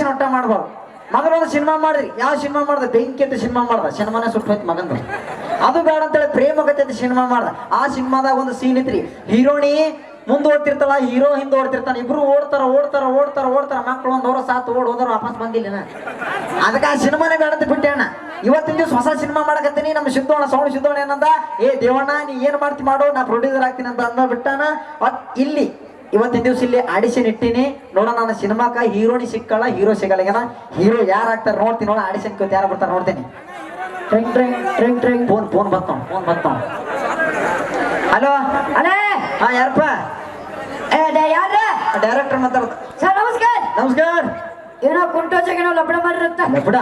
Audition ಒಟ್ಟ ಮಾಡ್ಬಾರ್ದು. ಮೊದಲು ಒಂದು ಸಿನಿಮಾ ಮಾಡ್ರಿ. ಯಾವ ಸಿನಿಮಾ ಮಾಡ್ದ? ಬೆಂಕಿ ಅಂತ ಸಿನಿಮಾ ಮಾಡ್ದ. ಸಿನಿಮಾನೆ ಸುಟ್ಟು ಹೋಯ್ತು ಮಗಂದು. ಅದು ಬೇಡ ಅಂತೇಳಿ ಪ್ರೇಮ ಕಥೆ ಅಂತ ಸಿನಿಮಾ ಮಾಡ್ದ. ಆ ಸಿನಿಮಾದಾಗ ಒಂದು ಸೀನ್ ಇತ್ರಿ. ಹೀರೋಣಿ ಮುಂದೆ ಓಡ್ತಿರ್ತಾಳ, ಹೀರೋ ಹಿಂದೆ ಓಡ್ತಿರ್ತಾನೆ. ಇಬ್ರು ಓಡ್ತಾರ ಓಡ್ತಾರ ಓಡ್ತಾರ ಓಡ್ತಾರ. ಮಕ್ಳು ಒಂದ್ ಹೊರ ಸಾತು ಓಡ್, ಹೋದ್ರ ವಾಪಸ್ ಬಂದಿಲ್ಲ ಅದಕ್ಕೆ ಆ ಸಿನಿಮಾನೇ ಬೇಡ ಅಂತ ಬಿಟ್ಟೆ ಅಣ್ಣ. ಇವತ್ತಿನ ದಿವಸ ಹೊಸ ಸಿನಿಮಾ ಮಾಡಕತ್ತೀನಿ. ನಮ್ಮ ಸಿದ್ದೋಣ, ಸೌಂಡ್ ಸಿದ್ದೋಣ ಏನಂದ? ಏ ದೇವಣ್ಣ, ನೀ ಏನ್ ಮಾಡ್ತಿ ಮಾಡೋ? ನಾ ಪ್ರೊಡ್ಯೂಸರ್ ಆಗ್ತೀನಿ ಅಂತ ಅಂದ ಬಿಟ್ಟಾನ ಇಲ್ಲಿ ಇವತ್ತಿನ ದಿವಸ ಇಲ್ಲಿ ಆಡಿಷನ್ ಇಟ್ಟಿನಿ. ನೋಡ ನಾನು ಸಿನಿಮಾಕ ಹೀರೋನಿ ಸಿಕ್ಕಲ್ಲ ಹೀರೋ ಸಿಗಲ್ಲ ಹೀರೋ ಯಾರು ಆಗ್ತಾರೆ ನೋಡ್ತೀನಿ ನೋಡ ಆಡಿಷನ್ ಕೇಳ್ತಿ ಯಾರು ಬರ್ತಾರೆ ನೋಡ್ತೀನಿ. ಟ್ರಿಂಗ್ ಟ್ರಿಂಗ್ ಟ್ರಿಂಗ್ ಟ್ರಿಂಗ್. ಫೋನ್ ಫೋನ್ ಬರ್ತಾವ ಫೋನ್ ಬರ್ತಾವ ಹಲೋ? ಅಲೇ? ಹಾ ಯಾರಪ್ಪ? ಏ ಯಾರ ಡೈರೆಕ್ಟರ್ ಮಾತಾಡ್ತ ಸರ್ ನಮಸ್ಕಾರ. ನಮಸ್ಕಾರ. ಏನೋ ಕುಂಟೋಜಗೇನೋ ಲಪಡ ಮಾಡಿರುತ್ತ ಲಪಡ?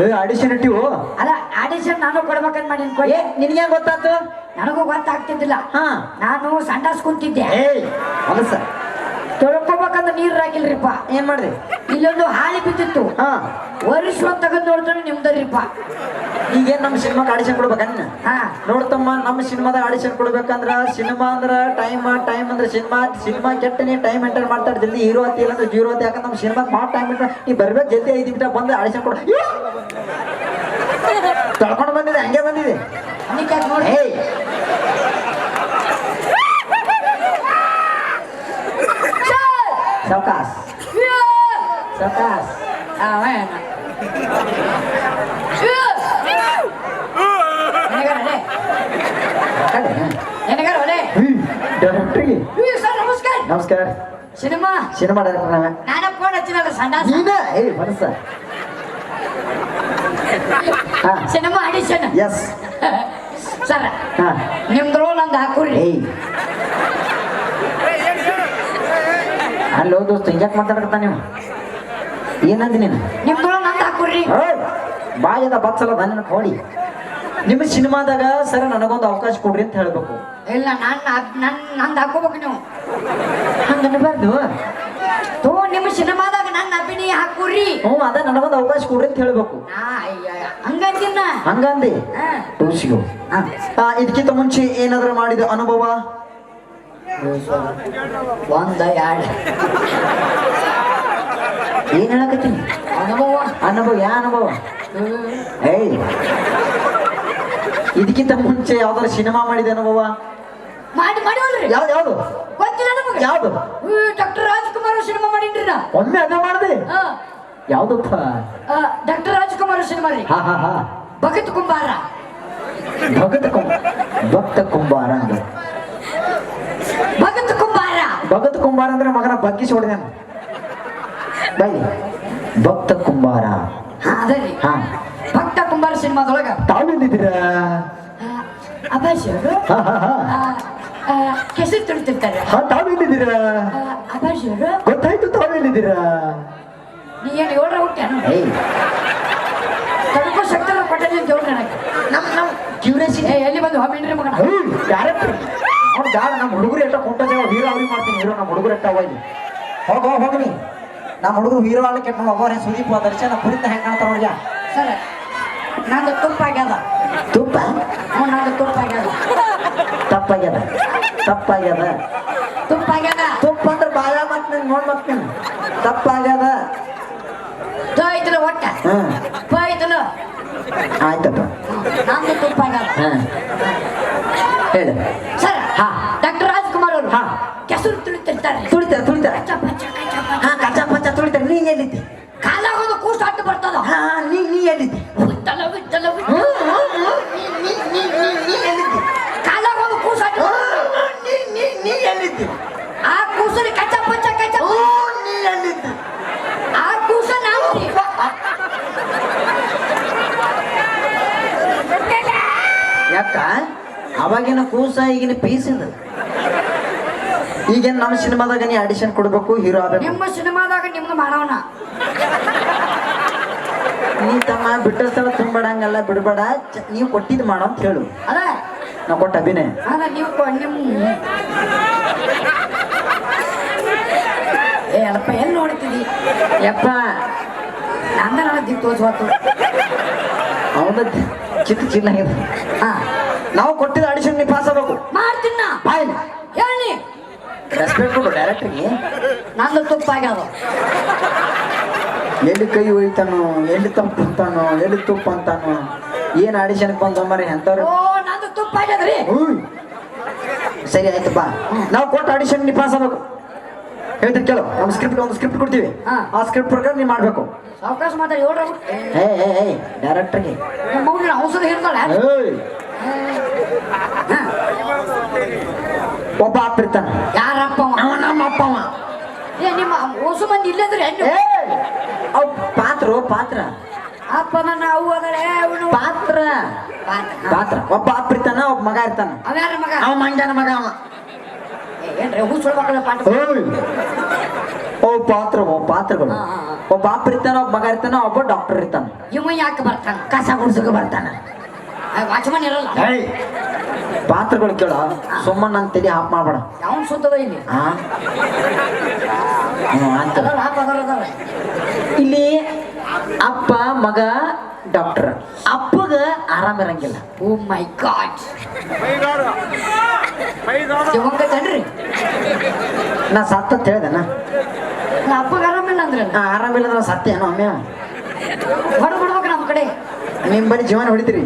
ಏ ಆಡಿಷನ್ ಇಟ್ಟಿವು? ಅಲ್ಲ ಆಡಿಷನ್ ನಾನು ಕೊಡ್ಬೇಕಂತ ಮಾಡಿ ಏ ನಿನ್ಗೆ ಗೊತ್ತಾತು ನನಗೂ ಗೊತ್ತಾಗ್ತಿದ್ದಿಲ್ಲ. ಹಾ. ನಾನು ಸಂಡಾಸ್ ಕುಂತಿದ್ದೆ. ಏಯ್ ಹೊಲಸ ತೊಳ್ಕೊಬೇಕಂತ ನೀರ್ ಹಾಕಿಲ್ರಿಪ್ಪ. ಏನ್ ಮಾಡ್ರಿ? ಇಲ್ಲೊಂದು ಹಾಲಿ ಬಿದ್ದಿತ್ತು. ಹಾ. ವರ್ಷ ತೆಗೆದು ನೋಡ್ತಾನೆ ನಿಮ್ದರಿಪ್ಪ. ಈಗೇನ್ ನಮ್ಮ ಸಿನಿಮಾಗೆ ಆಡಿಷನ್ ಕೊಡ್ಬೇಕನ್ನ ಹಾ. ನೋಡ್ತಮ್ಮ ನಮ್ಮ ಸಿನಿಮಾದಾಗ ಆಡಿಷನ್ ಕೊಡ್ಬೇಕಂದ್ರ ಸಿನಿಮಾ ಅಂದ್ರ ಟೈಮ್ ಟೈಮ್ ಅಂದ್ರೆ ಸಿನಿಮಾ. ಸಿನಿಮಾ ಕೆಟ್ಟ ನೀ ಟೈಮ್ ಎಂಟರ್ ಮಾಡ್ತಾರೆ ಜಲ್ದಿ ಹೀರೋ ಹತ್ತಿ ಇಲ್ಲ ಅಂದ್ರೆ ಜೀರೋ ಹತ್ತಿ ಯಾಕಂದ್ರೆ ನಮ್ಮ ಸಿನಿಮಾ ಭಾಳ ಟೈಮ್ ಎಂಟರ್ ನೀ ಬರ್ಬೇಕು ಜಲ್ದಿ ಐದು ನಿಮಿಷ ಬಂದು ಆಡಿಷನ್ ಕೊಡ. ತಳ್ಕೊಂಡು ಬಂದಿದೆ ಹಂಗೆ ಬಂದಿದೆ. ಏಯ್. ಸಾವಕಾಸ್ ಸಾವಕಾಸ್ ಡೈರೆಕ್ಟ್ರಿಗೆ. ನಮಸ್ಕಾರ. ನಮಸ್ಕಾರ. ಸಿನಿಮಾ? ಸಿನಿಮಾ ಡೈರೆಕ್ಟರ್ ನಾವೇ ನಾನ ಫೋನ್ ಹಚ್ಚಿನಲ್ಲ ಸಂಡಾಸ. ನೀನೇ? ಏಯ್ ಮನಸ್ಸ? Cinema audition yes sir. ನಿಮ್ದು ರೋಲ್ ಒಂದು ಹಾಕೊಳ್ಳಿ ಅಲ್ಲೋ ದೋಸ್ತ ಹಿಂಗ್ಯಾಕ್ ಮಾತಾಡ್ತ ನೀವು? ಏನಂದಿ ನೀನು? ನಿಮ್ದು ರೋಲ್ ನಂದು ಹಾಕೊಳ್ಳಿ ಬಾಯದ ಬಚ್ಚಲ ನನ್ನ ಕೋಳಿ. ನಿಮ್ಮ ಸಿನಿಮಾದಾಗ ಸರ್ ನನಗೊಂದು ಅವಕಾಶ ಕೊಡ್ರಿ ಅಂತ ಹೇಳ್ಬೇಕು. ಇಲ್ಲ ನಾನು ನನ್ನ ನಂದು ಹಾಕೋಬೇಕು ನೀವು. ಹಂಗನ್ಬಾರ್ದು ತೋ ನಿಮ್ಮ ಸಿನಿಮಾದಾಗ ನನ್ನ ಅಭಿನಯ ಹಾಕುರಿ. ಹ್ಞೂ ಅದ ನನಗೊಂದು ಅವಕಾಶ ಕೊಡ್ರಿ ಅಂತ ಹೇಳ್ಬೇಕು. ನಾ ಅಯ್ಯ ಹಂಗಂದಿನ ಹಂಗಂದಿ. ಟೂಸಿಗು. ಇದಕ್ಕಿಂತ ಮುಂಚೆ ಏನಾದರೂ ಮಾಡಿದ ಅನುಭವ? ಒಂದ ಎರಡು. ಏನ್ ಹೇಳಕತ್ತೀನಿ ಅನುಭವ. ಅನುಭವ ಯಾ ಅನುಭವ? ಏಯ್. ಇದಕ್ಕಿಂತ ಮುಂಚೆ ಯಾವ್ದಾದ್ರು ಸಿನಿಮಾ ಮಾಡಿದ ಅನುಭವ? ಮಾಡಿ ಮಾಡಿವಲ್ರಿ ಯಾವ್ದು ಯಾವ್ದು? ಗೊತ್ತಿಲ್ಲ ನಮಗೆ. ಯಾವ್ದು? ಡಾಕ್ಟರ್ ರಾಜ್ಕುಮಾರ್ ಸಿನಿಮಾ ಮಾಡಿನ್ರಿ ನಾ ಒಮ್ಮೆ ಅದೇ ಮಾಡಿದೆ. ಹಾ. ಯಾವ್ದಪ್ಪ? ಡಾಕ್ಟರ್ ರಾಜ್ಕುಮಾರ್ ಸಿನಿಮಾ ರೀ ಹಾ ಹಾ ಹಾ. ಭಗತ್ ಕುಂಬಾರ. ಭಗತ್ ಕುಂಬಾರ ಭಕ್ತ ಕುಂಬಾರ ಅಂದ್ರೆ? ಭಗತ್ ಕುಂಬಾರ. ಭಗತ್ ಕುಂಬಾರ ಅಂದ್ರೆ ಮಗನ ಬಗ್ಗಿಸಿ ಹೊಡೆದ ಬೈ. ಭಕ್ತ ಕುಂಬಾರ. ಹಾ ಅದೇ ಹಾ. ಭಕ್ತ ಕುಂಬಾರ ಸಿನಿಮಾದೊಳಗ ತಾವು ಅಭಾಷರು ಹಾ ಹಾ. ಹಾ. ಕೆಸರು ತುಳಿತಿರ್ತಾರೆ ಹಾ ತಾವೆಲ್ಲಿದ್ದೀರಾ? ಅಭಾಷರು ಗೊತ್ತಾಯ್ತು ತಾವೆಲ್ಲಿದ್ದೀರಾ? ನೀ ಏನು ಏಳ್ರ ಹುಟ್ಟ್ಯಾನು ಏಯ್. ತಡ್ಕೋ ಶಕ್ತಿ ಕೊಟ್ಟೆ ಅಂತ ನನಗೆ. ನಮ್ ನಮ್ ಕ್ಯೂರಿಯಾಸಿಟಿ ಎಲ್ಲಿ ಬಂದು ಹೋಗಿನ್ರಿ ಮಗನ? ಡೈರೆಕ್ಟರ್ ಅವ್ನು ಗಾಡ ನಮ್ಮ ಹುಡುಗರು ಎಷ್ಟ ಕೊಂಟ ವೀರ ಹೀರೋ ಅವ್ರಿಗೆ ಮಾಡ್ತೀನಿ ಹೀರೋ ನಮ್ಮ ಹುಡುಗರು ಎಷ್ಟ ಹೋಗಿ. ಹೋಗ ಹೋಗ ಹೋಗ್ನಿ ನಮ್ಮ ಹುಡುಗರು ಹೀರೋ ಕೆಟ್ಟ ನಮ್ಮ ಹೋಗೋರೆ ಸುದೀಪ್ ದರ್ಶನ ಕುರಿತ ಹೆಂಗೆ ಕಾಣ್ತಾವ ನೋಡ್ಯ ಸರ್. ನಂದು ತುಪ್ಪ ಆಗ್ಯದ. ತುಪ್ಪ? ಹ್ಞೂ ನಂದು ತುಪ್ಪ ಆಗ್ಯದ. ತಪ್ಪಾಗ್ಯದ ತಪ್ಪಾಗ್ಯದ ತುಪ್ಪಾಗ್ಯದ ತುಪ್ಪ ಅಂದ್ರೆ ಬಾಯ ಮತ್ ನಂಗೆ ನೋಡ್ ಮತ್ ನೀನು ತಪ್ಪಾಗ್ಯದ. ತ ಐತಲ ಒಟ್ಟ ಐತಲ ಆಯ್ತಪ್ಪ. ನಮ್ದು ತುಪ್ಪ ಕೂಸ ಈಗಿನ ಪೀಸಿಂದ ಈಗೇನ್ ನಮ್ಮ ಸಿನಿಮಾದಾಗ ನೀ ಆಡಿಷನ್ ಕೊಡಬೇಕು ಹೀರೋ ಆಗಬೇಕು? ನಿಮ್ಮ ಸಿನಿಮಾದಾಗ ನಿಮ್ದು ಮಾಡೋಣ. ನೀ ತಮ್ಮ ಬಿಟ್ಟ ಸ್ಥಳ ತುಂಬಡಂಗಲ್ಲ ಬಿಡಬೇಡ. ನೀವು ಕೊಟ್ಟಿದ್ದು ಮಾಡೋ ಅಂತ ಹೇಳು. ಅದ. ನಾ ಕೊಟ್ಟ ಅಭಿನಯ. ಅದ ನೀವು ಕೊ- ನಿಮ್ಮ ಏ ಅಲ್ಲಪ್ಪ ಎಲ್ಲಿ ನೋಡ್ತಿದ್ದಿ? ಯಪ್ಪ. ನಂದ ನನಗೆ ತೋರ್ಸ್ಬಾತು ಅವನ ಚಿತ್ತ ಹಾಂ ಹಾ. ನಾವು ಕೊಟ್ಟಿದ ಅಡಿಷನ್ ನೀ ಪಾಸ್ ಆಗಬೇಕು. ಮಾಡ್ತೀನಿ. ಬಾಯ್. ಹೇಳಿ. ರೆಸ್ಪೆಕ್ಟ್ ಕೊಡು ಡೈರೆಕ್ಟ್ರಿಗೆ ನಂದು ತುಪ್ಪ ಆಗ್ಯಾವ ಎಲ್ಲಿ ಕೈ ಒಯ್ತಾನೋ ಎಲ್ಲಿ ತಂಪು ಅಂತಾನೋ ಎಲ್ಲಿ ತುಪ್ಪ ಅಂತಾನೋ ಏನ್ ಆಡಿಷನ್ ಬಂದ ಮರಿ ಎಂತವ್ರು ಓ ನಂದು ತುಪ್ಪ ಆಗ್ಯದ್ರಿ. ಸರಿ ಆಯ್ತು ಬಾ. ನಾವು ಕೊಟ್ಟ ಆಡಿಷನ್ ನೀ ಪಾಸ್ ಆಗಬೇಕು. ಹೇಳ್ತೀನಿ ಕೇಳು ನಮ್ಮ ಸ್ಕ್ರಿಪ್ಟ್ ಒಂದು ಸ್ಕ್ರಿಪ್ಟ್ ಕೊಡ್ತೀವಿ. ಆ ಸ್ಕ್ರಿಪ್ಟ್ ಪ್ರಕಾರ ನೀವು ಮಾಡ್ಬೇಕು. ಅವಕಾಶ ಮಾತಾಡಿ ಹೇಳ್ರಿ ಏ ಏ ಡೈರೆಕ್ಟರ್ಗೆ ಔಷಧ ಹೇಳ್ತಾಳೆ ಒಬ್ಬ ಅಪ್ಪಿರ್ತಾನ ಯಾರಪ್ಪ ಅವ? ನಮ್ಮ ಅಪ್ಪ ಅವ. ಏ ನಿಮ್ಮ ಹೊಸ ಮಂದಿ ಇಲ್ಲದ್ರೆ ಹೆಣ್ಣು? ಅವ್ ಪಾತ್ರ ಪಾತ್ರ. ಅಪ್ಪನ ನಾವು ಅದಳೆ ಅವನು ಪಾತ್ರ. ಪಾತ್ರ. ಪಾತ್ರ. ಒಬ್ಬ ಅಪ್ಪ ಇರ್ತಾನ ಒಬ್ಬ ಮಗ ಇರ್ತಾನ. ಅವ ಯಾರ ಮಗ? ಅವ ಮಂಜನ ಮಗ ಅವ. ಏನ್ರಿ ಮಕ್ಕಳ ಪಾಠ? ಓ ಪಾತ್ರ ಓ ಪಾತ್ರಗಳು. ಹಾ, ಹಾ, ಹಾ. ಒಬ್ಬ ಅಪ್ಪ ಇರ್ತಾನ ಒಬ್ಬ ಮಗ ಇರ್ತಾನ ಒಬ್ಬ ಡಾಕ್ಟರ್ ಇರ್ತಾನ. ಇವ ಯಾಕೆ ಬರ್ತಾನ? ಕಸ ಗುಡ್ಸಕ್ಕೆ ಬರ್ತಾನ. ವಾಚ್ಮನ್ ಇರಲ್ಲ. ಪಾತ್ರಗಳು ಕೇಳ. ಸುಮ್ಮನೆ ನನ್ನ ತಲೆ ಹಾಪ್ ಮಾಡ್ಬೇಡ. ಯಾವ ಸುತ್ತದ ಇಲ್ಲಿ? ಅಂತ ಇಲ್ಲಿ ಅಪ್ಪ ಮಗ ಡಾಕ್ಟರ್ ಅಪ್ಪಗ ಆರಾಮ ಇರಂಗಿಲ್ಲ. ಓ ಮೈ ಗಾಡ್ ನಾ ಸತ್ತ ಹೇಳ್ದನ ನಾ. ಅಪ್ಪಗ ಆರಾಮಿಲ್ಲ ಅಂದ್ರೆ ಆರಾಮಿಲ್ಲ ಅಂದ್ರೆ ಸತ್ತೇನೋ ಅಮ್ಮ ಒಮ್ಮೆ. ಹೊಡ ಬಿಡ್ಬೇಕು ನಮ್ಮ ಕಡೆ. ನಿಮ್ಮ ಬರೀ ಜೀವನ ಹೊಡಿತೀರಿ.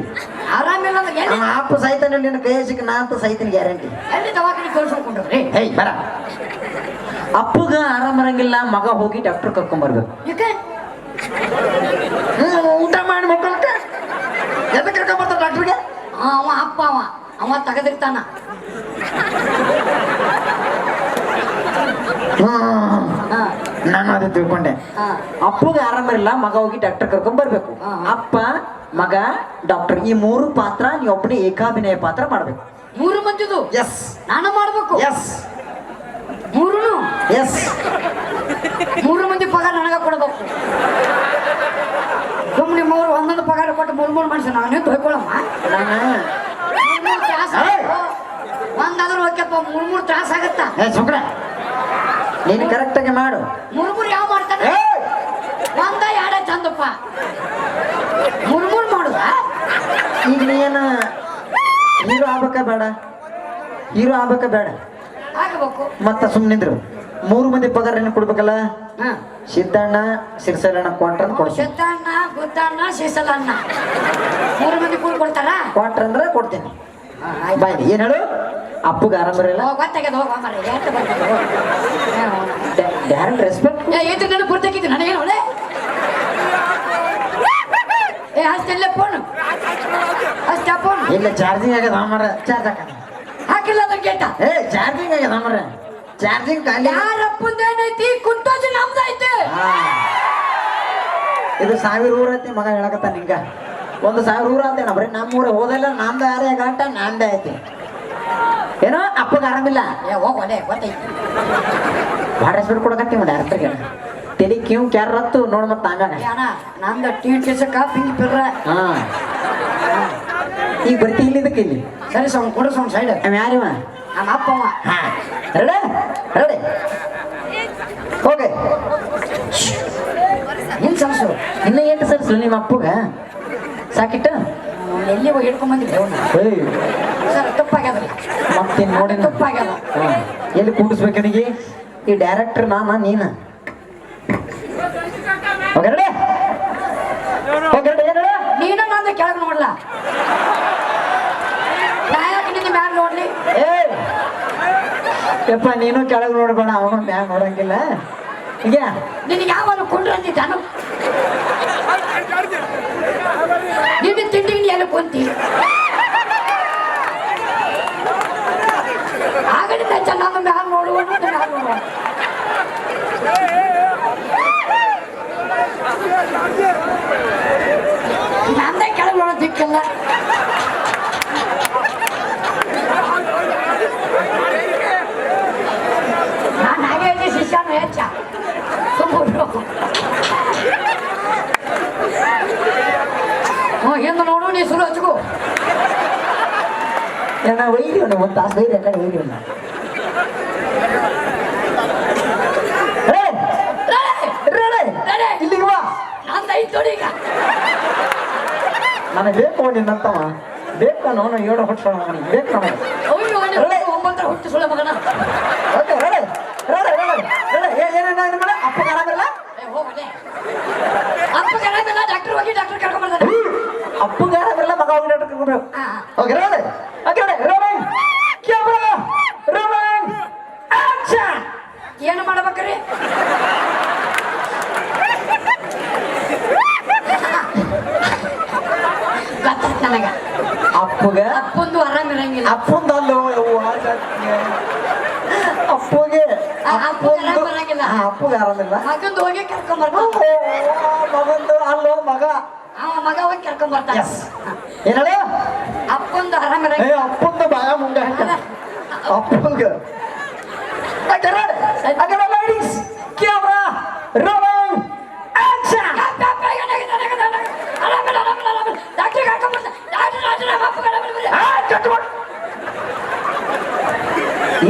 ನಮ್ಮ ಅಪ್ಪ ಸೈತಾನ ನಿನ್ನ ಕೈ ಸಿಕ್ಕ ನಾ ಅಂತ ಸೈತನ ಗ್ಯಾರಂಟಿ ಎಲ್ಲಿ ದವಾಖಾನೆ ತೋರಿಸ್ಕೊಂಡ್ರಿ ಏಯ್ ಬರ ಅಪ್ಪಗ ಆರಾಮ ಇರಂಗಿಲ್ಲ ಮಗ ಹೋಗಿ ಡಾಕ್ಟರ್ ಕರ್ಕೊಂಡ್ ಬರ್ಬೇಕು. ಯಾಕೆ? ಊಟ ಮಾಡಿ ಮಕ್ಕಳಕ್ಕ. ಎದಕ್ಕೆ ಕರ್ಕೊಂಡ್ ಬರ್ತಾರ ಡಾಕ್ಟ್ರಿಗೆ ಆ, ಅವ ಅಪ್ಪ ಅವ. ಅವ ತಗದಿರ್ತಾನ. ಹಾ. ನಾನು ಅದೇ ತಿಳ್ಕೊಂಡೆ. ಅಪ್ಪಗೆ ಆರಾಮ ಇರಲ್ಲ ಮಗ ಹೋಗಿ ಡಾಕ್ಟರ್ ಕರ್ಕೊಂಡ್ ಬರ್ಬೇಕು. ಅಪ್ಪ ಮಗ ಡಾಕ್ಟರ್ ಈ ಮೂರು ಪಾತ್ರ ನೀ ಒಬ್ಬನೇ ಏಕಾಭಿನಯ ಪಾತ್ರ ಮಾಡ್ಬೇಕು. ಮೂರು ಮಂದಿದು ಎಸ್ ನಾನು ಮಾಡ್ಬೇಕು? ಎಸ್ ಮೂರುನು? ಎಸ್ ಮೂರು ಮಂದಿ ಪಗಾರ ನನಗ ಕೊಡ್ಬೇಕು. ಸುಮ್ಮನೆ ಮೂರು ಒಂದೊಂದು ಪಗಾರ ಕೊಟ್ಟು ಮೂರು ಮೂರು ಮನುಷ್ಯ ನಾನೇ ಏಯ್! ಒಂದಾದ್ರೂ ಓಕೆಪ್ಪ ಮೂರ್ ಮೂರು ತ್ರಾಸ ಆಗತ್ತಾ? ನೀನು ಕರೆಕ್ಟಾಗಿ ಮಾಡು. ಮುಳುಗುರು ಮೂರ್ ಯಾವ ಮಾಡ್ತಾನೆ! ಒಂದ ಎರಡ ಚಂದಪ್ಪ? ಮಾಡು ಮಾಡುದ? ಈಗ ನೀನು ಹೀರೋ ಆಗ್ಬೇಕ ಬೇಡ? ಹೀರೋ ಆಗ್ಬೇಕ ಬೇಡ? ಆಗಬೇಕು ಮತ್ತ ಸುಮ್ಮನಿದ್ರು ಮೂರು ಮಂದಿ ಪಗಾರ ಏನು ಕೊಡ್ಬೇಕಲ್ಲ? ಸಿದ್ದಣ್ಣ ಸಿರ್ಸಲಣ್ಣ ಕೊಟ್ರ ಕೊಡ್ತೀನಿ. ಸಿದ್ದಣ್ಣ ಗುದ್ದಣ್ಣ ಸೀಸಲಣ್ಣ. ಮೂರು ಮಂದಿ ಕೂಲ್ ಕೊಡ್ತಾರ ಕೊಟ್ರ ಅಂದ್ರೆ ಕೊಡ್ತೀನಿ. ಬಾಯ್ ಏನ್ ಹೇಳು? ಅಪ್ಪಗ ಆರಾಮ ಬರಲ್ಲ. ಗೊತ್ತಾಗ್ಯದ ಹೋಗ ಮರ ಎಷ್ಟು ಬಂದಿದೆ ರೆಸ್ಪೆಕ್ಟ್ ಏ ಇದು ನನಗೆ ಗುರ್ತಾಕಿದ್ದು ನನಗೆ ಒಳ್ಳೆ. ಏ ಅಷ್ಟೆಲ್ಲ ಫೋನ್. ಅಷ್ಟ ಫೋನ್. ಇಲ್ಲ ಚಾರ್ಜಿಂಗ್ ಆಗ್ಯದ ಮರ ಚಾರ್ಜ್ ಹಾಕ ಹಾಕಿಲ್ಲ ಅದ್ರ ಗೇಟ ಏ ಚಾರ್ಜಿಂಗ್ ಆಗ್ಯದ ಮರ ಚಾರ್ಜಿಂಗ್ ಖಾಲಿ ಯಾರಪ್ಪಂದೇನೈತಿ ಕುಂಟೋಜಿ ನಮ್ದೈತೆ. ಇದು ಸಾವಿರ ಊರೈತಿ ಮಗ ಹೇಳಕತ್ತ ನಿಂಗ. ಒಂದು ಸಾವಿರ ಊರ ಅಂತೇನ ಬರೀ ನಮ್ಮ ಊರ ಹೋದಲ್ಲ ನಮ್ದು ಯಾರೇ ಗಂಟ ನಂದೇ ಐತಿ. ಏನೋ ಅಪ್ಪಗ ಆರಾಮಿಲ್ಲ ಏ ಹೋಗೋಲೆ ಗೊತ್ತೈತಿ ಭಾಳ ರೆಸ್ಪೆಕ್ಟ್ ಕೊಡಕತ್ತೀವಿ ಡೈರೆಕ್ಟರ್ಗೆ ತಲೆ ಕಿವ್ ಕ್ಯಾರತ್ತು ನೋಡ್ ಮತ್ತ ಹಂಗಾಗ ಏ ಅಣ್ಣ ನಂದು ಟೀ ಟಿಸಕ ಪಿಂಕ್ ಪಿರ್ರ. ಹಾ. ಈಗ ಬರ್ತಿ ಇಲ್ಲಿ ಇದಕ್ಕೆ ಇಲ್ಲಿ? ಸರಿ ಸೌಂಡ್ ಕೊಡು ಸೌಂಡ್ ಸೈಡ್. ಅವ ಯಾರಿವ ನಮ್ಮ ಅಪ್ಪ ಅವ. ಹಾ. Ready ready. ಓಕೆ ನಿನ್ ಸಲ್ಸು ಇನ್ನ ಎಂಟು ಸರ್ ನಿಮ್ಮ ಅಪ್ಪಗ? ಸಾಕಿಟ್ಟ? ಅವ್ನ್ ಎಲ್ಲಿ ಹೋಗಿ ಹಿಡ್ಕೊಂಡ್ ಬಂದಿದ್ದೆ ಅವ್ನ. ಏಯ್ ಸರ್ ತಪ್ಪಾಗ್ಯದ ಮತ್ತೆ ನೋಡಿ ತಪ್ಪಾಗ್ಯದ. ಎಲ್ಲಿ ಕೂಡಿಸ್ಬೇಕು ನನಗೆ? ಈ ಡೈರೆಕ್ಟರ್ ನಾನ ನೀನ. ಓಕೆ ರೆಡಿ ಓಕೆ ರೆಡಿ ಏನು ನೀನ ನಂದು ಕೆಳಗೆ ನೋಡ್ಲ? ನಾಯಕ ನಿನ್ನ ಮ್ಯಾಲ ನೋಡ್ಲಿ. ಏ. ಯಪ್ಪ ನೀನು ಕೆಳಗೆ ನೋಡ್ಬೇಡ ಅವನು ಮ್ಯಾಗ ನೋಡಂಗಿಲ್ಲ. ಈಗ ನಿನಗೆ ಯಾವನು ಕೊಂಡ್ರು ಅಂದಿದ್ದಾನು ನಿನ್ನ ತಿಂಡಿ ನೀ ಎಲ್ಲಿ ಕುಂತಿ ಆಗಲಿಂದ ಚೆನ್ನಾಗಿ ಮ್ಯಾಲ ನೋಡುವ ಮ್ಯಾಲ ನೋಡುವ ನಂದೇ ಕೆಳಗೆ ನೋಡೋದು ದಿಕ್ಕಿಲ್ಲ ನಾನು ಹಾಗೆ ಇದ್ದೆ ಶಿಷ್ಯನು ಹೆಚ್ಚ ಸುಮ್ಮನೆ ಹ್ಞೂ ಹಿಂದೆ ನೋಡು ನೀ ಸುರು ಹಚ್ಕೋ ನಾ ಒಯ್ದಿವನ ಒಂದು ತಾಸು ಒಯ್ದು ಕಡೆ ಒಯ್ದಿವನ ಇಲ್ಲಿಗೆ ಬಾ ನಾನು ಐದು ನೋಡಿ ಈಗ ನನಗೆ ಬೇಕು ನಿನ್ನಂತವ ಬೇಕು ನಾನು ಏಳು ಹೊಟ್ಟೆ ನನಗೆ ಬೇಕು ಅವನಿಗೆ ಒಂಬತ್ತರ ಹುಟ್ಟು ಸುಳ್ಳ ಮಗನ okay ready ready ready ready ಏನೇನು ಅಪ್ಪಗೆ ಆರಾಮಿಲ್ಲ ಏ, ಹೋಗಲೇ ಹೋಗಿ ಡಾಕ್ಟರ್ ಕರ್ಕೊಂಡ್ ಬರ್ತಾನೆ ಅಪ್ಪಗ ಮಗ ಹೋಗಿ ಹಾ. Okay road okay rolling camera rolling action. ಏನು ಮಾಡ್ಬೇಕ್ರಿ? ಗೊತ್ತಾಯ್ತು ನನಗ. ಅಪ್ಪಗ? ಅಪ್ಪಂದು ಆರಾಮ್ ಇರಂಗಿಲ್ಲ. ಅಪ್ಪಂದಲ್ಲೋ. ಅಪ್ಪಗೆ. ಅಪ್ಪಗೆ ಆರಾಮಿಲ್ಲ ಮಗಂದು ಹೋಗಿ ಕರ್ಕೊಂಡ್ ಓ, ಬರ್ತಾನೆ ಮಗಂದು ಅಲ್ಲೋ ಮಗ. ಅವ ಮಗ ಹೋಗಿ ಕರ್ಕೊಂಡ್ ಬರ್ತಾನೆ. ಎಸ್ ಏನಲ್ಲ ಅಪ್ಪಂದು ಆರಾಮ್ ಏ ಇರಂಗಿಲ್ಲ ಅಪ್ಪಂದು ಬಾಯ ಮುಂದೆ ಹಾಕ ಅಪ್ಪಂಗ. Ladies camera rolling action doctor ಕರ್ಕೊಂಡ್ ಬರ್ತಾನೆ ಡಾಕ್ಟರ್ ಡಾಕ್ಟರ್ ನಮ್ಮ ಅಪ್ಪಗೆ ಆರಾಮ್ ಇಲ್ಲ.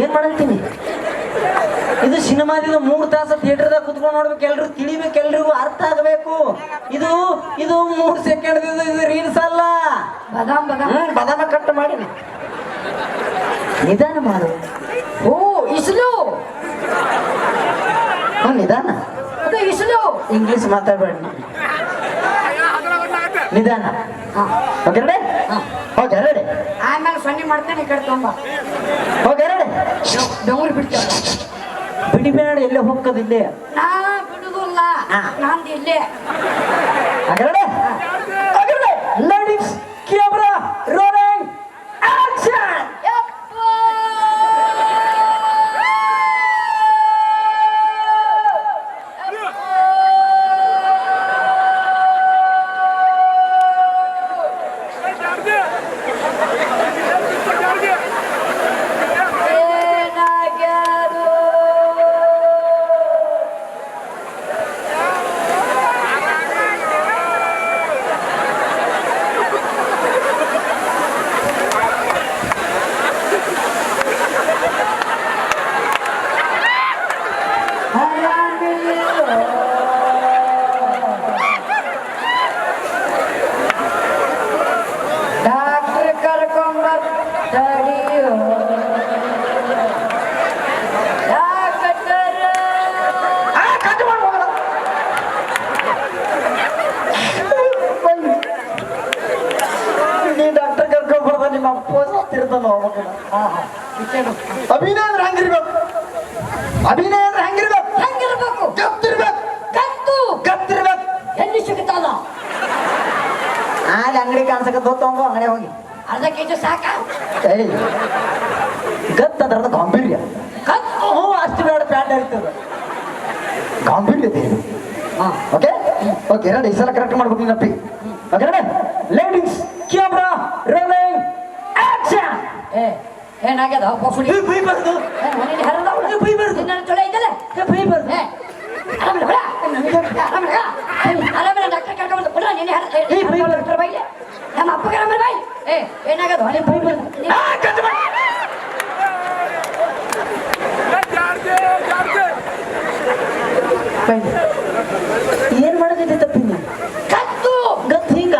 ಏನ್ ಮಾಡಂತೀನಿ ಇದು ಸಿನಿಮಾದಿಂದ ಮೂರು ತಾಸು ಥಿಯೇಟರ್ದಾಗ ಕುತ್ಕೊಂಡು ನೋಡ್ಬೇಕು ಎಲ್ರು ತಿಳಿಬೇಕು ಎಲ್ರಿಗೂ ಅರ್ಥ ಆಗಬೇಕು. ಇದು ಇದು ಮೂರು ಸೆಕೆಂಡ್ ಇದು ರೀಲ್ಸ್ ಅಲ್ಲ. ಬದಾಮ್ ಬದಾಮ್. ಹ್ಮ್ ಬದಾಮ ಕಟ್ ಮಾಡಿ. ನಿಧಾನ ಮಾಡು. ಓ ಇಸ್ಲು. ನಿಧಾನ. ಅದು ಇಸ್ಲು. ಇಂಗ್ಲಿಷ್ ಮಾತಾಡಬೇಡ. ನಿಧಾನ. ಓಕೆ ರೆಡಿ ಓಕೆ ರೆಡಿ ಆಮೇಲೆ ಸೊನ್ನೆ ಮಾಡ್ತೇನೆ ಈ ಕಡೆ ತೊಂಬ ಓಕೆ ರೆಡಿ ಬೆಂಗ್ಳೂರು ಬಿಡ್ತೇವೆ ಬಿಡಿಬೇಡ ಎಲ್ಲೇ ಹೋಗೋದಿಲ್ಲೇ ನಾ ಬಿಡುದಿಲ್ಲ. ನಂದು ಇಲ್ಲೇ okay ready okay ready ladies camera rolling action ಏನಾಗ್ಯಾರು? ಆರಾಮಿಲ್ಲೋ? ಡಾಕ್ಟ್ರ್ ಕರ್ಕೊಂಬರ್ ತಡಿಯೋ ಡಾಕ್ಟರ್ ನೀ ಡಾಕ್ಟರ್ ಕರ್ಕೊಂಡ್ ಬರ್ದ ನಿಮ್ಮ ಅಪ್ಪ ಸತ್ತಿರ್ತಾನ ಅಭಿನಯ ಅಂದ್ರೆ ಹಂಗಿರ್ಬೇಕು ಅಭಿನಯ ಅಂದ್ರೆ ಹಂಗಿರ್ಬೇಕು ಹೆಂಗಿರ್ಬೇಕು ಗತ್ತಿರ್ಬೇಕು ಕತ್ತು ಗತ್ತಿರ್ಬೇಕು ಎಲ್ಲಿ ಸಿಗುತ್ತಲ್ಲ ಅಲ್ಲಿ ಅಂಗಡಿ ಕಾಣ್ಸಕ ತಗೊಂಬ ಅಂಗಡಿ ಹೋಗಿ. ಅರ್ಧ ಕೆಜಿ ಸಾಕ. ಏಯ್ ಗತ್ ಅದ್ರದ ಗಾಂಭೀರ್ಯ. ಕತ್ತು ಹ್ಞೂ ಅಷ್ಟು ಬೇಡ ಪ್ಯಾಂಟ್ ಇರ್ತದ ಗಾಂಭೀರ್ಯತೆ ಓಕೆ? ಓಕೆ ಎರಡು ಈ ಸಲ ಕರೆಕ್ಟ್ ಮಾಡ್ಬೇಕು ನಿನ್ನಪ್ಪಿ okay ladies camera rolling action ಏ ಏನಾಗ್ಯದ? ಬಫುಡಿ ಬೈಬಾರ್ದು ಮನೇಲಿ ಬರ್ದು. ಏ, ಬೈಬಾರ್ದು. ನಿನ್ನ ಚೊಲೋ ಇದ್ದಲ್ಲ? ಏ ಬರ್ದು. ಬಿಡ ಆರಾಮಿಲ್ಲ ಆರಾಮಿಲ್ಲ ಡಾಕ್ಟರ್ ಕರ್ಕೊಂಡು ಬೈ. ಡಾಕ್ಟರ್ ಬೈ ನಮ್ಮ ಅಪ್ಪಗೆ ಆರಾಮಿಲ್ಲ ಬೈ ಏ ಏನಾಗ್ಯದ ಹೊಳೆ ಬೈ ಬೈ ಏನ್ ಮಾಡೋದಿದೆ ಕತ್ತು ಗತ್ ಹಿಂಗ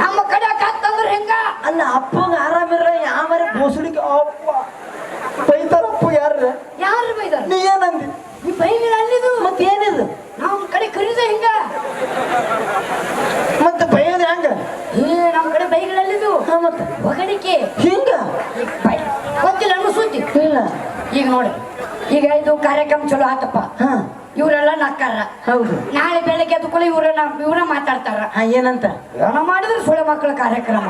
ನಮ್ಮ ಕಡೆ ಕತ್ತಂದ್ರೆ ಹೆಂಗ ಅಲ್ಲ ಅಪ್ಪಂಗ ಆರಾಮಿರ ಯಾವಾರ ಬೋಸಡಿಗೆ ಅಪ್ಪ ಬೈತಾರಪ್ಪ ಯಾರ ಯಾರು ಬೈದಾರ ನೀ ಏನಂದಿ ಈ ಬೈಗಳು ಅಲ್ಲಿದು ಮತ್ತೇನಿದು ನಮ್ಮ ಕಡೆ ಕರೀದ ಹೆಂಗ ಮತ್ತೆ ಬೈಯೋದು ಹೆಂಗ ಏ ನಮ್ಮ ಕಡೆ ಬೈಗಳಲ್ಲಿದು ಹಾ, ಮತ್ತೆ ಹೊಗಡಿಕೆ ಹಿಂಗ ಬೈ ಗೊತ್ತಿಲ್ಲ ಅನ್ನೋ ಸುದ್ದಿ ಇಲ್ಲ ಈಗ ನೋಡಿ ಈಗ ಇದು ಕಾರ್ಯಕ್ರಮ ಚಲೋ ಆತಪ್ಪ. ಹಾ. ಇವರೆಲ್ಲ ನಕ್ಕಾರ. ಹೌದು. ನಾಳೆ ಬೆಳಗ್ಗೆ ಅದು ಕೂಡ ಇವ್ರ ಇವ್ರ ಮಾತಾಡ್ತಾರ. ಹಾ ಏನಂತ? ಏನೋ ಮಾಡಿದ್ರೆ ಸುಳೆ ಮಕ್ಕಳ ಕಾರ್ಯಕ್ರಮ.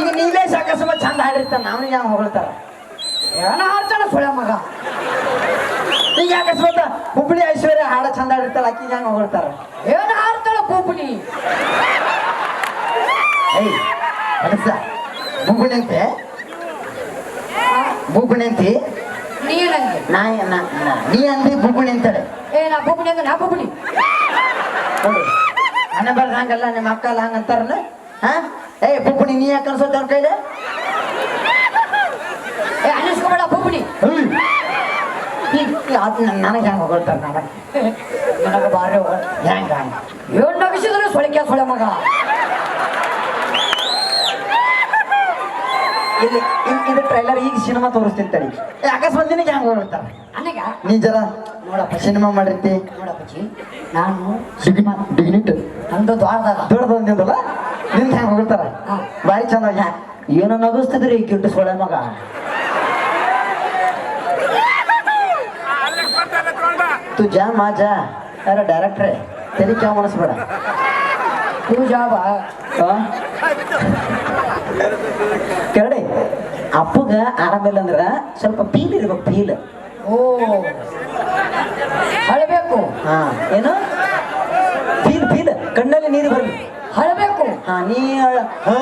ಈಗ ನೀವೇ ಸಾಕಸಮ ಚಂದ ಹಾಡಿರ್ತ ನಾನು ಯಾವ ಹೊಗಳ್ತಾರ? ಏನ ಹಾಡ್ತಾನ ಸುಳೆ ಮಗ. ಈಗ ಅಕಸ್ಮಾತ್ ಹುಬ್ಳಿ ಐಶ್ವರ್ಯ ಹಾಡ ಚಂದ ಹಾಡಿರ್ತಾಳ ಅಕ್ಕಿ ಹೆಂಗ ಹೊಗಳ್ತಾರ? ಏನ ಹಾಡ್ತಾಳ ಪೂಪಣಿ ಏಯ್ ಬುಬ್ಬಣಿ ಬುಬ್ಬಣಿ ಅಂತಿ ನೀನಂಗೆ ನಾ ನಾ- ನಾ- ನೀ ಅಂದಿ ಬುಗುಣಿ ಅಂತಾಳೆ. ಏ ನಾ ಪೂಪಣಿ ಅಂದ್ರೆ ನಾ ಪೂಪಣಿ ನೋಡಿ ನನ್ನ ಬರ್ದ ಹಂಗಲ್ಲ ನಿಮ್ಮ ಅಕ್ಕ ಎಲ್ಲ ಹಂಗ ಅಂತಾರಲ್ಲ? ಹಾ? ಏ ಬುಗುಣಿ ನೀ ಯಾಕೆ ಅನ್ಸೋದ್ ಅವ್ರ ಕೈಲಿ? ಏ ಅನ್ನಿಸ್ಕೊಬೇಡ ಪೂಪಣಿ ನನಗೆ ಹೆಂಗ ಹೊಗಳ್ತಾರ ನನಗೆ ನನಗೆ ಬಾರಿ ಹೋಗ ಹೆಂಗ? ಏನ್ ನಗಿಸಿದ್ರು ಸೊಳಿಕೆ ಸೊಳೆ ಮಗ. ಇಲ್ಲಿ ಇದು ಟ್ರೈಲರ್ ಈಗ ಸಿನಿಮಾ ತೋರಿಸ್ತೀನಿ ತಡಿ. ಏ, ಅಕಸ್ಮಾತ್ ನಿನಗೆ ಹೆಂಗೆ ಹೋಗ್ಬಿಡ್ತಾರ? ಅನ್ನಗ ನೀ ಜರ ನೋಡಪ್ಪ ಸಿನಿಮಾ ಮಾಡಿರ್ತಿ. ನೋಡಪ್ಪಚ್ಚಿ ನಾನು ಸಿನಿಮಾ ಡಿಗ್ನಿಟ್ ನಂದು ದ್ವಾರದಾಗ ದೊಡ್ಡದೊಂದಿಲ್ಲ ನಿಂದ ಹೆಂಗ್ ಹೋಗ್ತಾರ ಹಾ. ಬಾರಿ ಚಂದ ಯಾ ಏನೋ ನಗಿಸ್ತಿದ್ರಿ ಕಿಟ್ಟು ಸೊಳೆ ಮಗ. ತು ಜಾ ಮಾ ಜಾ ಯಾರ ಡೈರೆಕ್ಟ್ರೇ ತೆಲಿ ಕ್ಯಾ ಮನಸ್ಬೇಡ ತೂ ಬಾ. ಕರಡೆ ಅಪ್ಪಗ ಆರಾಮಿಲ್ಲ ಅಂದ್ರ ಸ್ವಲ್ಪ ಪೀಲ್ ಇರ್ಬೇಕು ಪೀಲ್. ಓ. ಹಳಬೇಕು. ಹಾ ಏನು? Feel feel. ಕಣ್ಣಲ್ಲಿ ನೀರು ಬರ್ಲಿ. ಹಳಬೇಕು. ಹಾ ನೀ ಅಳ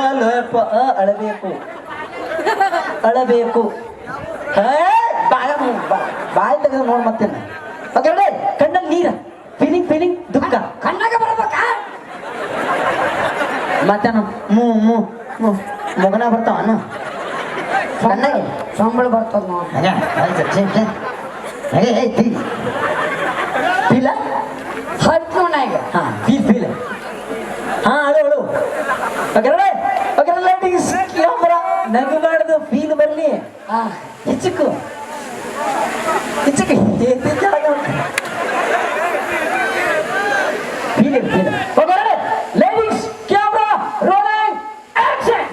ಅಳಪ ಅ ಅಳಬೇಕು. ಅಳಬೇಕು. ಹೇ, ಬಾಯ ತೆಗೆದು ನೋಡ್ ಮತ್ತೆ ಕಣ್ಣಲ್ಲಿ ನೀರ. ಫೀಲಿಂಗ್ ಫೀಲಿಂಗ್ ದುಃಖ. ಕಣ್ಣಾಗ ಬರ್ಬೇಕಾ? ಮತ್ತೆ ಮೂ ಮೂ ಮೊಗನ ಬರ್ತಾವನು ಸಂಬಳ ಬರ್ತದ. ಹಂಗೆ ಹತ್ತು ಈಗ ಹಾ ಹಾ ಅಳು ಅಳು. ಓಕೆರ ಲೈಟಿಂಗ್ಸ್ ಕ್ಯಾಮ್ರಾ ನಗಬಾರ್ದು ಫೀಲ್ ಬರಲಿ ಹಾ. ಹೆಚ್ಚಕು ಹೆಚ್ಚಕು feel feel lightings camera rolling action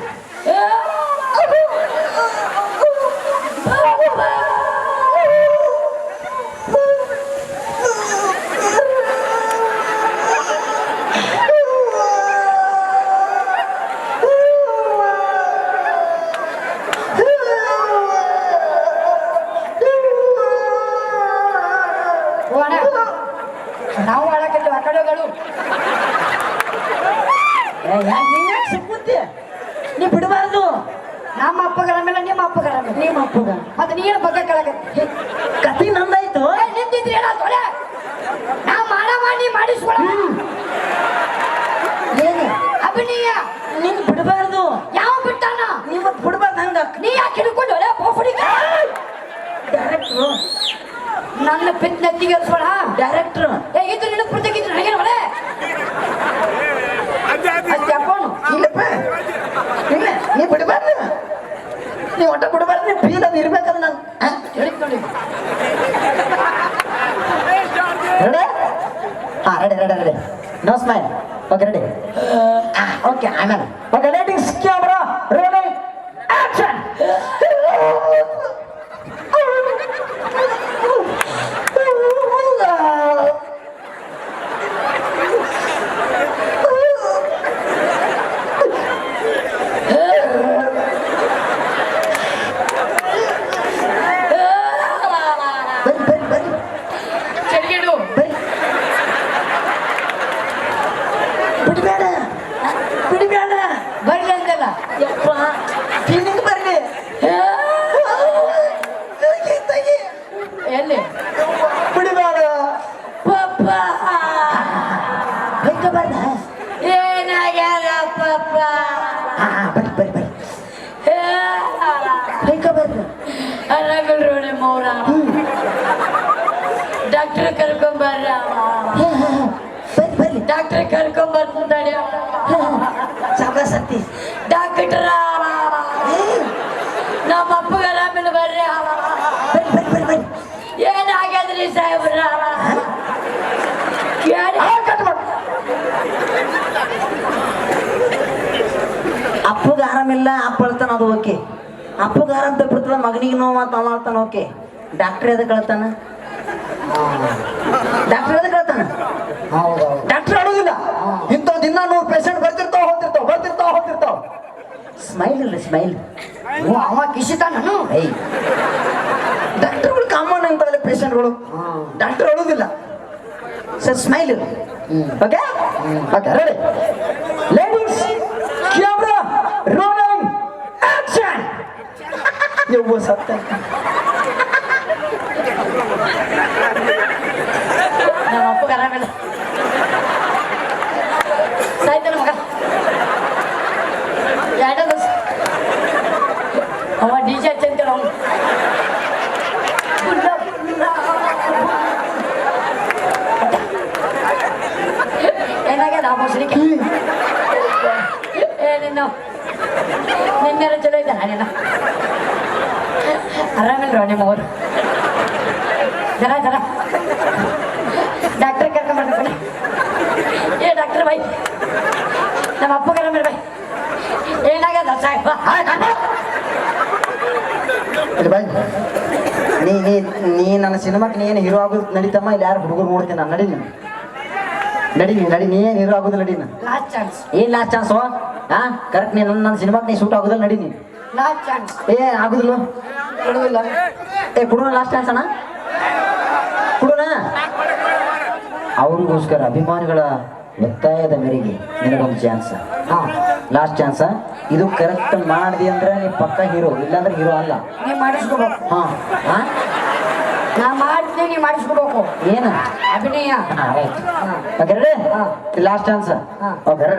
ಓ ಅಣ್ಣ ನಾವು ಆಡಕತ್ತೀವಿ ಆ ಕಡೆಗಳು ಸುಮ್ಮುತ್ತೆ ನೀ ಬಿಡಬಾರ್ದು ನಮ್ಮ ಅಪ್ಪಗಳ ಮೇಲೆ ನಿಮ್ಮ ಅಪ್ಪಗಳ ಮೇಲೆ ನಿಮ್ಮ ಅಪ್ಪಗ ಮತ್ತೆ ನೀನು ಬಗ್ಗೆ ಕೆಳಗತ್ತಿ ಕತಿ ನಂದಾಯ್ತು ನಿಂತಿದ್ರಿ ಏನ ತೊಳೆ ನಾ ಮಾಡ ಮಾಡಿ ಮಾಡಿಸ್ಕೊಳ ಏನು ಅಭಿನಯ ನಿನ್ ಬಿಡಬಾರ್ದು ಯಾವ ಬಿಟ್ಟಾನ ನಿಮ್ಮ ಬಿಡಬಾರ್ದು ಹಂಗ ನೀ ಯಾಕೆ ಹಿಡ್ಕೊಂಡು ಒಲೆ ಬೋಫಡಿ ಡೈರೆಕ್ಟ್ರು ನನ್ನ ಪಿತ್ ನೆತ್ತಿಗೆ ಇರ್ಸೋಣ ಡೈರೆಕ್ಟ್ರು ಏ ಇದು ನಿನ್ನ ಪುಸ್ತಕಿದ್ದು ನನಗೇನು ಒಲೆ ಅಷ್ಟು ಹಾಕೊಂಡು ಇಲ್ಲಪ್ಪ ಇಲ್ಲ ನೀ ಬಿಡಬಾರ್ದು ನೀ ಒಟ್ಟ ಬಿಡಬಾರ್ದು ನೀ ಫೀಲ್ ಅದು ಇರ್ಬೇಕಲ್ಲ ನಾನು ಹೇಳಿದ್ ನೋಡಿ ರೆಡಿ ಹಾ ready ready ready no smile okay ready okay ಆಮೇಲೆ okay lightings camera rolling action ಬರ್ರಿ ಬರ್ರಿ ಬರ್ರಿ ಚೆಲ್ಗಿಡು ಬರ್ರಿ ಬಿಡಬೇಡ ಬಿಡಬೇಡ ಬರ್ಲಿ ಅಂದಲ್ಲ ಯಪ್ಪ ಫೀಲಿಂಗ್ ಬರ್ಲಿ ಎಲ್ಲಿ ಬಿಡಬೇಡ ಪಪ್ಪ ಬೈಕ ಬರ್ದ ಏನಾಗ್ಯಾರ ಪಪ್ಪ ಹಾ ಬರ್ರಿ ಬರ್ರಿ ಬರ್ರಿ ಬೈಕ ಬರ್ದ ಅರಗಲ್ರೋಡೆ ಮೌರ ಡಾಕ್ಟರ್ ಕರ್ಕೊಂಬರ್ರ ಬರ್ರಿ ಬರ್ರಿ ಡಾಕ್ಟರ್ ಕರ್ಕೊಂಬರ್ತಾಳೆ ಸಾವಕಾಸತ್ತಿ ಡಾಕ್ಟರ್ ನಮ್ಮ ಅಪ್ಪಗ ಆರಾಮಿಲ್ಲ ಬರ್ರಿ ಏನಾಗ್ಯದ್ರಿ ಸಾಹೇಬ್ರ ಅಪ್ಪಗ ಆರಾಮಿಲ್ಲ ಅಪ್ಪ ಹೇಳ್ತಾನ ಅದು ಓಕೆ. ಅಪ್ಪಗ ಆರಾಮ್ ತಪ್ಪಿರ್ತಾನ ಮಗನಿಗೆ ನೋವು ಅಂತ ಮಾಡ್ತಾನ ಓಕೆ. ಡಾಕ್ಟ್ರ್ ಎದಕ್ಕೆ ಕಳ್ತಾನೆ? ಡಾಕ್ಟ್ರ್ ಎದಕ್ಕೆ ಕಳ್ತಾನೆ? ಹೌದೌದು ಸ್ಮೈಲ್ ಇಲ್ಲ ಸ್ಮೈಲ್. ಓ, ಅವ ಕಿಸಿತ ನಾನು? ಐ ಡಾಕ್ಟರ್ಗಳು ಕಾಮನ್ ಅಂತಾವಲ್ಲ ಪೇಷಂಟ್ಗಳು. ಡಾಕ್ಟರ್ ಹೇಳೋದಿಲ್ಲ. ಸರ್, ಸ್ಮೈಲ್ ಇಲ್ಲ okay? Okay ready ladies camera rolling action ನೀವು ಸತ್ತ. ನಮ್ಮ ಅಪ್ಪಗ ಆರಾಮಿಲ್ಲ ಸಾಯ್ತಾನ ಮಗ ಎರಡೇ ದಿವಸ ಅವ ಡಿ ಜೆ ಹಚ್ಚಂತೇಳ ಅವನು ಏನಾಗ್ಯದ ಆ ಮೊಸಳಿಕೆ ಏನಿನ್ನು ನಿನ್ನೆಲ್ಲ ಚಲೋ ಇದ್ದಾನ ನಿನ್ನ ಆರಾಮಿಲ್ರ ನಿಮ್ಮ ಅವರು ಜರ ಜರ ಡಾಕ್ಟರ್ ಕರ್ಕೊಂಬರ್ಬೇಕು ಏ ಡಾಕ್ಟರ್ ಬೈ ನಮ್ಮ ಅಪ್ಪ ಕರ್ಕೊಂಬರ್ ಬೈ ಏನಾಗ್ಯದ ಸಾಹೇಬ ಇಲ್ಲಿ ಬಾಯ್. ನೀ ನೀ ನೀ ನನ್ನ ಸಿನಿಮಾಕ್ಕೆ ನೀನು ಹೀರೋ ಆಗೋದು ನಡೀತಮ್ಮ? ಇಲ್ಲಿ ಯಾರು ಹುಡುಗರು ನೋಡ್ತೀನಿ ನಾನು. ನಡಿ ನೀನು. ನಡಿ ನೀನು ನಡಿ ನೀ ಏನು ಹೀರೋ ಆಗೋದು ನಡಿ ನಾನು. ಲಾಸ್ಟ್ ಚಾನ್ಸ್ ಏನ್ ಲಾಸ್ಟ್ ಚಾನ್ಸು ಹಾ ಕರೆಕ್ಟ್ ನೀ ನನ್ನ ಸಿನಿಮಾಕ್ಕೆ ನೀ ಶೂಟ್ ಆಗೋದಿಲ್ಲ ನಡಿ ನೀನು. ಲಾಸ್ಟ್ ಚಾನ್ಸ್ ಏ ಆಗುದಿಲ್ಲ ಕೊಡುವಿಲ್ಲ ಏ ಕುಡುನ ಲಾಸ್ಟ್ ಚಾನ್ಸ್ ಅಣ್ಣ. ಕುಡುನ ಅವ್ರಿಗೋಸ್ಕರ ಅಭಿಮಾನಿಗಳ ಒತ್ತಾಯದ ಮೇರೆಗೆ ನಿನಗೊಂದು ಚಾನ್ಸ್ ಹಾ. ಲಾಸ್ಟ್ ಚಾನ್ಸ್ ಇದು ಕರೆಕ್ಟ್ ಮಾಡಿದೆ ಅಂದ್ರೆ ನೀ ಪಕ್ಕ ಹೀರೋ ಇಲ್ಲಾಂದ್ರೆ ಹೀರೋ ಅಲ್ಲ. ನೀ ಮಾಡಿಸ್ಕೋಬೇಕು. ಹಾ. ಹಾ ನಾ ಮಾಡ್ತೀನಿ ನೀ ಮಾಡಿಸ್ಕೋಬೇಕು. ಏನು? ಅಭಿನಯ. Last chance okay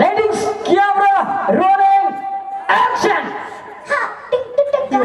lightings camera rolling action ಅಯ್ಯೋ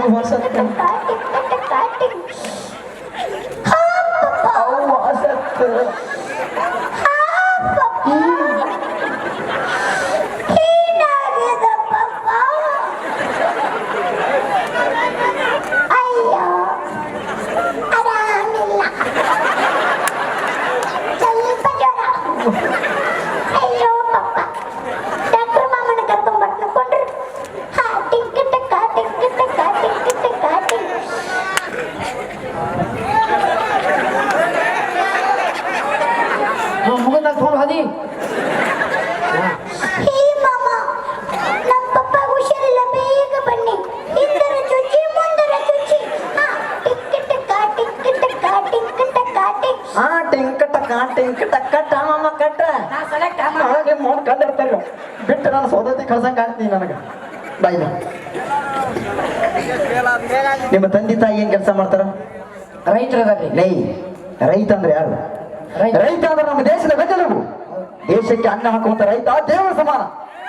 ಹಾಗೆ ಮೋನ್ ಕಂಡಿರ್ತಾರೆ ಬಿಟ್ಟು ನಾನು ಸೋದತಿ ಕಳ್ಸಂಗ್ ಕಾಣ್ತೀನಿ ನನಗೆ. ಬಾಯ್ ನಿಮ್ಮ ತಂದೆ ತಾಯಿ ಏನ್ ಕೆಲಸ ಮಾಡ್ತಾರ? ರೈತರದಲ್ಲಿ ನೈ ರೈತ ಅಂದ್ರೆ ಯಾರು? ರೈತ. ಅಂದ್ರೆ ನಮ್ಮ ದೇಶದ ಬೆನ್ನೆಲುಬು ದೇಶಕ್ಕೆ ಅನ್ನ ಹಾಕುವಂತ ರೈತ ದೇವರ ಸಮಾನ.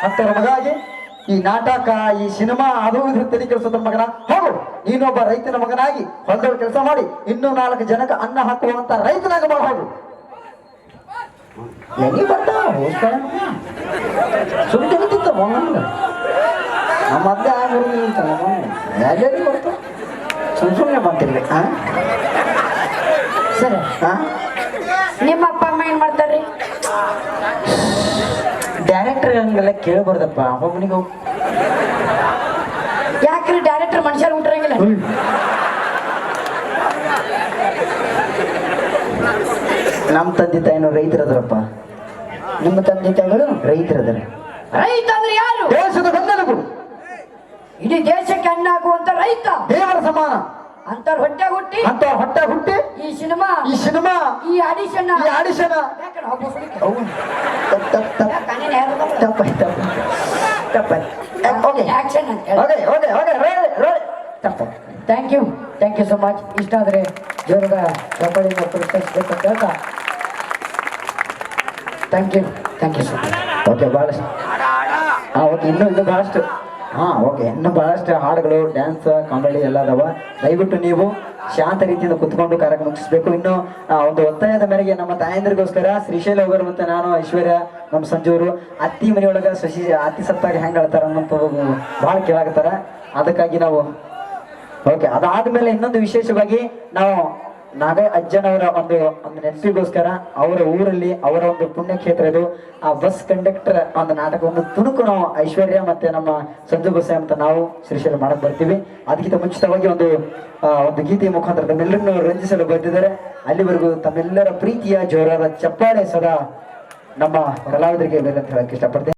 ಅಂತರ ಮಗಾಗಿ ಈ ನಾಟಕ ಈ ಸಿನಿಮಾ ಅದು ಇದು ತಲೆ ಕೆಲಸದ ಮಗನ. ಹೌದು ನೀನೊಬ್ಬ ರೈತನ ಮಗನಾಗಿ ಹೊಲದೊಳಗೆ ಕೆಲಸ ಮಾಡಿ ಇನ್ನೂ ನಾಲ್ಕು ಜನಕ್ಕೆ ಅನ್ನ ಹಾಕುವಂತ ರೈತನಾಗ ಮಾಡ ಹೋಗು. ಎಲ್ಲಿ ಬರ್ತಾವ ಸುಮ್ಮನೆ ತಿಳಿತಿತ್ತು ನಮ್ಮ ಅದ್ದೇ ಆ ಅಂತ ಎಲ್ಲೆಲ್ಲಿ ಬರ್ತಾವ ಸುಮ್ ಸುಮ್ಮನೆ ಬಂತಿರ್ಲಿ ಹಾ ಸರಿ. ಹಾ ನಿಮ್ಮ ಅಪ್ಪ ಅಮ್ಮ ಏನ್ ಮಾಡ್ತಾರ್ರಿ? ಡೈರೆಕ್ಟರ್ ಹಂಗೆಲ್ಲ ಕೇಳ್ಬಾರ್ದಪ್ಪ. ಒಬ್ಬನಿಗೆ ಹೋಗಿ ಯಾಕ್ರಿ? ಡೈರೆಕ್ಟರ್ ಮನುಷ್ಯರು ಹುಟ್ಟಿರಂಗಿಲ್ಲ ನಮ್ಮ ತಂದೆ ತಾಯಿನೂ ರೈತರದ್ರಪ್ಪ. ನಿಮ್ಮ ತಂದೆ ತಾಯಿಗಳು ರೈತರದ್ರ. ರೈತ ಅಂದ್ರೆ ಯಾರು? ದೇಶದ ಬೆನ್ನೆಲುಬು. ಇಡೀ ದೇಶಕ್ಕೆ ಅನ್ನ ಹಾಕುವಂತ ರೈತ. ದೇವರ ಸಮಾನ. ಅಂತ ಹೊಟ್ಟೆ ಹುಟ್ಟಿ ಅಂತ ಹೊಟ್ಟೆ ಹುಟ್ಟಿ ಈ ಸಿನಿಮಾ ಈ ಸಿನಿಮಾ ಈ ಆಡಿಷನ್. ಈ ಆಡಿಷನ್. ತಪ್ಪಾಯ್ತು ತಪ್ಪಾಯ್ತು. ಓಕೆ ತಪ್ಪ ಓಕೆ ಓಕೆ ಓಕೆ ತಪ್ಪಾಯ್ತು. Thank you thank you so much ಇಷ್ಟ ಆದರೆ ಜೋರದ ಚಪ್ಪಳಿಂದ ಮತ್ತು ಹೇಳ್ತಾ thank you thank you so much okay ಭಾಳಷ್ಟು ಹಾಂ ಓಕೆ ಇನ್ನೂ ಇನ್ನೂ ಭಾಳಷ್ಟು ಹಾಂ ಓಕೆ ಇನ್ನೂ ಭಾಳಷ್ಟು ಹಾಡುಗಳು ಡ್ಯಾನ್ಸ್ ಕಾಮಿಡಿ ಎಲ್ಲ ಅದಾವ. ದಯವಿಟ್ಟು ನೀವು ಶಾಂತ ರೀತಿಯಿಂದ ಕುತ್ಕೊಂಡು ಕಾರ್ಯಕ್ರಮ ಮುಗಿಸ್ಬೇಕು. ಇನ್ನು ಒಂದು ಒತ್ತಾಯದ ಮೇರೆಗೆ ನಮ್ಮ ತಾಯಂದ್ರಿಗೋಸ್ಕರ ಶ್ರೀಶೈಲ ಹೋಗೋರು ಮತ್ತು ನಾನು, ಐಶ್ವರ್ಯ, ನಮ್ಮ ಸಂಜೂರು, ಅತ್ತಿ ಮನೆಯೊಳಗೆ ಶಶಿ ಅತ್ತಿ ಸತ್ತಾಗ ಹೆಂಗೆ ಹೇಳ್ತಾರೆ ಅನ್ನೋಂಥದ್ದು ಭಾಳ ಕೇಳಾಕತ್ತಾರ. ಅದಕ್ಕಾಗಿ ನಾವು ಓಕೆ ಅದಾದ್ಮೇಲೆ ಇನ್ನೊಂದು ವಿಶೇಷವಾಗಿ ನಾವು ನಾಗ ಅಜ್ಜನವರ ಒಂದು ಒಂದು ನೆನಪಿಗೋಸ್ಕರ ಅವರ ಊರಲ್ಲಿ ಅವರ ಒಂದು ಪುಣ್ಯಕ್ಷೇತ್ರ ಇದು. ಆ ಬಸ್ ಕಂಡಕ್ಟರ್ ಒಂದು ನಾಟಕ, ಒಂದು ತುಣುಕು ನಾವು ಐಶ್ವರ್ಯ ಮತ್ತೆ ನಮ್ಮ ಸಂಜು ಬಸ ಅಂತ ನಾವು ಶ್ರೀಶೈಲ ಮಾಡಕ್ ಬರ್ತೀವಿ. ಅದಕ್ಕಿಂತ ಮುಂಚಿತವಾಗಿ ಒಂದು ಒಂದು ಗೀತೆ ಮುಖಾಂತರ ತಮ್ಮೆಲ್ಲರನ್ನು ರಂಜಿಸಲು ಬಂದಿದ್ದಾರೆ ಅಲ್ಲಿವರೆಗೂ ತಮ್ಮೆಲ್ಲರ ಪ್ರೀತಿಯ ಜೋರಾದ ಚಪ್ಪಾಳೆ ಸದಾ ನಮ್ಮ ಕಲಾವಿದರಿಗೆ ಅಂತ ಹೇಳಕ್ ಇಷ್ಟಪಡ್ತೀನಿ.